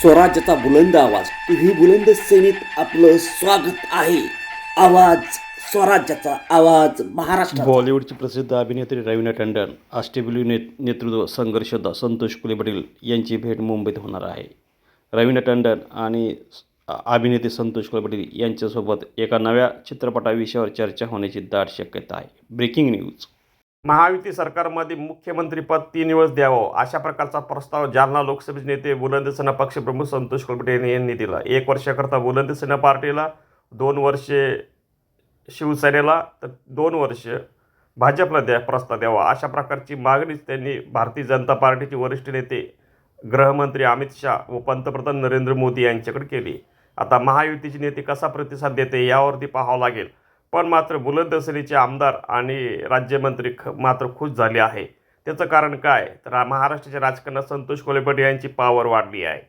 स्वराज्याचा बुलंद आवाज. टीव्ही बुलंद सेनेत आपलं स्वागत आहे. आवाज स्वराज्याचा आवाज महाराष्ट्र बॉलिवूडची प्रसिद्ध अभिनेत्री रवीना टंडन अष्टबिलू ने नेतृत्व संघर्षदा संतोष कुले पाटील यांची भेट मुंबईत होणार आहे. रवीना टंडन आणि अभिनेते संतोष कुले पाटील यांच्यासोबत एका नव्या चित्रपटाविषयावर चर्चा होण्याची दाट शक्यता आहे. Breaking news. महायुती सरकारमध्ये मुख्यमंत्रीपद तीन वेळेस द्यावं अशा प्रकारचा प्रस्ताव जालना लोकसभेचे नेते बुलंद सेना पक्षप्रमुख संतोष कुलपटे यांनी दिला. एक वर्षाकरता बुलंद सेना पार्टीला दोन वर्षे शिवसेनेला तर दोन वर्ष भाजपला द्या प्रस्ताव द्यावा. अशा प्रकारची मागणीच त्यांनी भारतीय जनता पार्टीचे वरिष्ठ नेते गृहमंत्री अमित शाह व पंतप्रधान नरेंद्र मोदी यांच्याकडे केली. आता महायुतीचे नेते कसा प्रतिसाद देते यावरती पाहावं लागेल. पण मात्र बुलंद आमदार आणि राज्यमंत्री ख मात्र खुश झाले आहे. त्याचं कारण काय? तर महाराष्ट्राच्या राजकारणात संतोष कोलेपटे यांची पावर वाढली आहे.